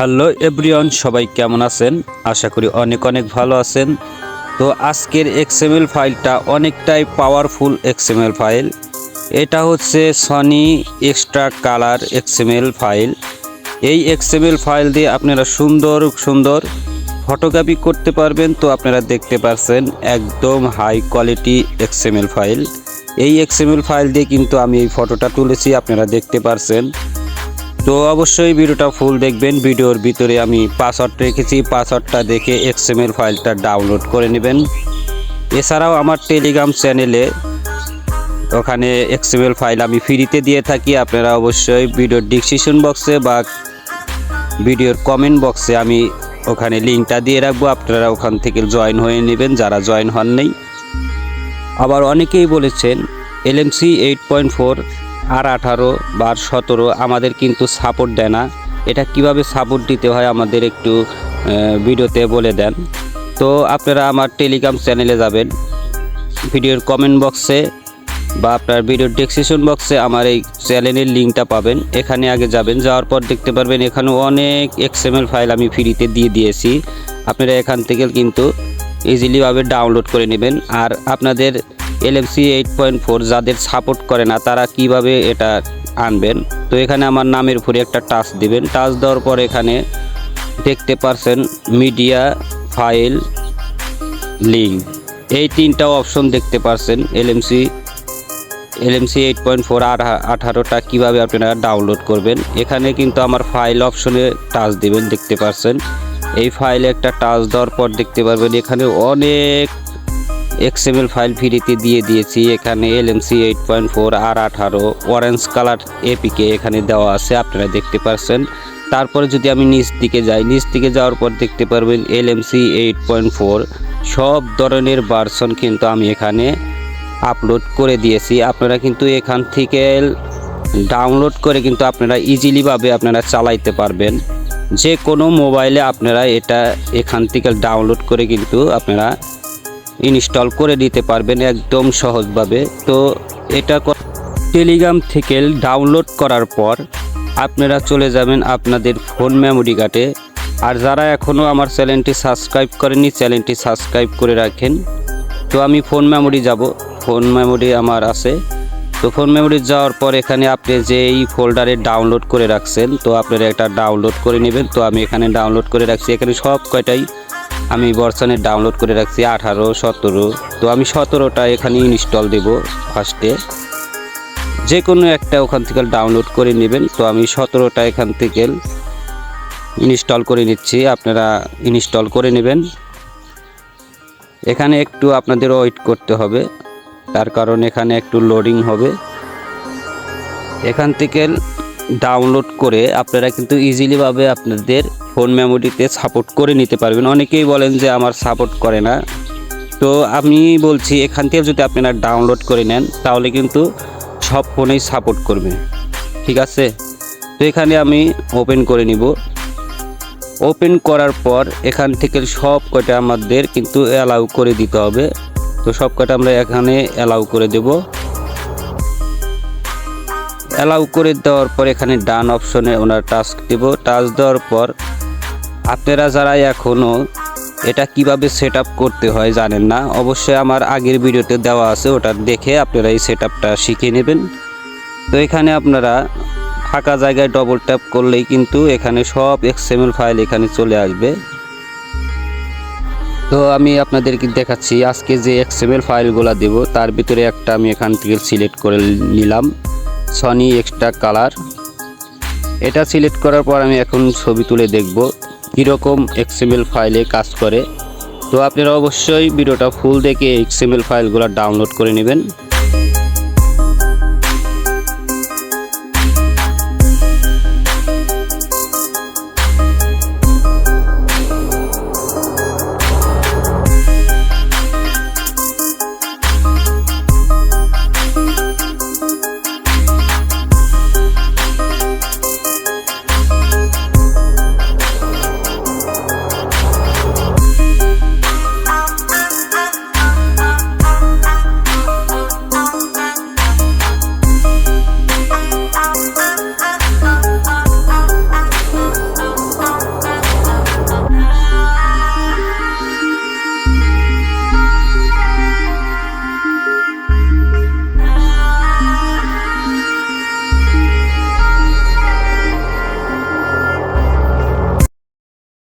Hello everyone, সবাই কেমন আছেন? আশা করি অনেক অনেক ভালো আছেন। তো আজকের এক্সএমএল ফাইলটা অনেকটাই পাওয়ারফুল এক্সএমএল ফাইল। এটা হচ্ছে Sony extra colour XML file. এই এক্সএমএল ফাইল দিয়ে আপনারা সুন্দর সুন্দর ফটোকপি করতে পারবেন। তো আপনারা দেখতে পাচ্ছেন একদম হাই কোয়ালিটি এক্সএমএল ফাইল। এই এক্সএমএল ফাইল দিয়ে কিন্তু আমি এই ফটোটা তুলেছি, আপনারা দেখতে পারছেন। তো অবশ্যই ভিডিওটা ফুল দেখবেন। ভিডিওর ভিতরে আমি পাসওয়ার্ড রেখেছি। পাসওয়ার্ডটা দেখে এক্সএমএল ফাইলটা ডাউনলোড করে নেবেন। এছাড়াও আমার টেলিগ্রাম চ্যানেলে ওখানে এক্সএমএল ফাইল আমি ফ্রিতে দিয়ে থাকি। আপনারা অবশ্যই ভিডিওর ডিসক্রিপশন বক্সে বা ভিডিওর কমেন্ট বক্সে আমি ওখানে লিঙ্কটা দিয়ে রাখব। আপনারা ওখান থেকে জয়েন হয়ে নেবেন। যারা জয়েন হন নেই আবার অনেকেই বলেছেন এলএমসি এইট পয়েন্ট ফোর আর আঠারো বা সতেরো আমাদের কিন্তু সাপোর্ট দেয় না। এটা কীভাবে সাপোর্ট দিতে হয় আমাদের একটু ভিডিওতে বলে দেন। তো আপনারা আমার টেলিগ্রাম চ্যানেলে যাবেন। ভিডিওর কমেন্ট বক্সে বা আপনার ভিডিওর ডেসক্রিপশন বক্সে আমার এই চ্যানেলের লিঙ্কটা পাবেন। এখানে আগে যাবেন, যাওয়ার পর দেখতে পারবেন এখানে অনেক এক্সএমএল ফাইল আমি ফ্রিতে দিয়ে দিয়েছি। আপনারা এখান থেকে কিন্তু ইজিলিভাবে ডাউনলোড করে নেবেন। আর আপনাদের এলএমসি এইট পয়েন্ট ফোর যাদের সাপোর্ট করে না, তারা কীভাবে এটা আনবেন? তো এখানে আমার নামের উপরে একটা টাচ দিবেন। টাচ দেওয়ার পর এখানে দেখতে পারছেন মিডিয়া ফাইল লিঙ্ক এই তিনটা অপশন দেখতে পারছেন LMC LMC eight point four আঠারোটা কীভাবে আপনারা ডাউনলোড করবেন। এখানে কিন্তু আমার ফাইল অপশনে টাচ দিবেন, দেখতে পারছেন। এই ফাইলে একটা টাচ দেওয়ার পর দেখতে পারবেন এখানে অনেক এক্সএমএল ফাইল ফ্রিতে দিয়ে দিয়েছি। এখানে এলএমসি এইট পয়েন্ট ফোর আর আঠারো অরেঞ্জ কালার এপিকে এখানে দেওয়া আছে, আপনারা দেখতে পারছেন। তারপরে যদি আমি নিচ দিকে যাই, নিচ দিকে যাওয়ার পর দেখতে পারবেন এলএমসি এইট পয়েন্ট ফোর সব ধরনের ভার্সন কিন্তু আমি এখানে আপলোড করে দিয়েছি। আপনারা কিন্তু এখান থেকে ডাউনলোড করে কিন্তু আপনারা ইজিলিভাবে আপনারা চালাইতে পারবেন। যে কোনো মোবাইলে আপনারা এটা এখান থেকে ডাউনলোড করে কিন্তু আপনারা ইনস্টল করে দিতে পারবেন একদম সহজভাবে। তো এটা টেলিগ্রাম থেকে ডাউনলোড করার পর আপনারা চলে যাবেন আপনাদের ফোন মেমোরি কার্ডে। আর যারা এখনও আমার চ্যানেলটি সাবস্ক্রাইব করেনি চ্যানেলটি সাবস্ক্রাইব করে রাখেন। তো আমি ফোন মেমোরি যাব। ফোন মেমোরি আমার আছে। তো ফোন মেমোরি যাওয়ার পর এখানে আপনি যে এই ফোল্ডারে ডাউনলোড করে রাখছেন, তো আপনারা এটা ডাউনলোড করে নেবেন। তো আমি এখানে ডাউনলোড করে রাখছি। এখানে সব কয়টাই আমি বর্ষণে ডাউনলোড করে রাখছি আঠারো, সতেরো। তো আমি সতেরোটা এখানে ইনস্টল দেব ফার্স্টে যে কোনো একটা ওখান থেকে ডাউনলোড করে নেবেন। তো আমি সতেরোটা এখান থেকে ইনস্টল করে নিচ্ছি। আপনারা ইনস্টল করে নেবেন। এখানে একটু আপনাদের ওয়েট করতে হবে। তার কারণ এখানে একটু লোডিং হবে। এখান থেকে ডাউনলোড করে আপনারা কিন্তু ইজিলিভাবে আপনাদের ফোন মেমোরিতে সাপোর্ট করে নিতে পারবেন। অনেকেই বলেন যে আমার সাপোর্ট করে না। তো আমি বলছি, এখান থেকে যদি আপনারা ডাউনলোড করে নেন, তাহলে কিন্তু সব ফোনেই সাপোর্ট করবে। ঠিক আছে? তো এখানে আমি ওপেন করে নিব। ওপেন করার পর এখান থেকে সব কটা আমাদের কিন্তু অ্যালাউ করে দিতে হবে। তো সব কটা আমরা এখানে অ্যালাউ করে দেব। অ্যালাউ করে দেওয়ার পর এখানে ডান অপশনে ওনার টাস্ক দেব। টাচ দেওয়ার পর আপনারা যারা এখনও এটা কীভাবে সেট করতে হয় জানেন না, অবশ্যই আমার আগের ভিডিওতে দেওয়া আছে, ওটা দেখে আপনারা এই সেট শিখে নেবেন। তো এখানে আপনারা ফাঁকা জায়গায় ডবল ট্যাপ করলেই কিন্তু এখানে সব এক্সএমএল ফাইল এখানে চলে আসবে। তো আমি আপনাদেরকে দেখাচ্ছি, আজকে যে এক্সএমএল ফাইলগুলো দেব, তার ভিতরে একটা আমি এখান থেকে সিলেক্ট করে নিলাম সনি এক্সট্রা কালার এটা সিলেক্ট করার পর আমি এখন ছবি তুলে দেখব। কীরকম এক্সএমএল ফাইলে কাজ করে, তো আপনারা অবশ্যই ভিডিওটা ফুল দেখে এক্সএমএল ফাইলগুলো ডাউনলোড করে নেবেন।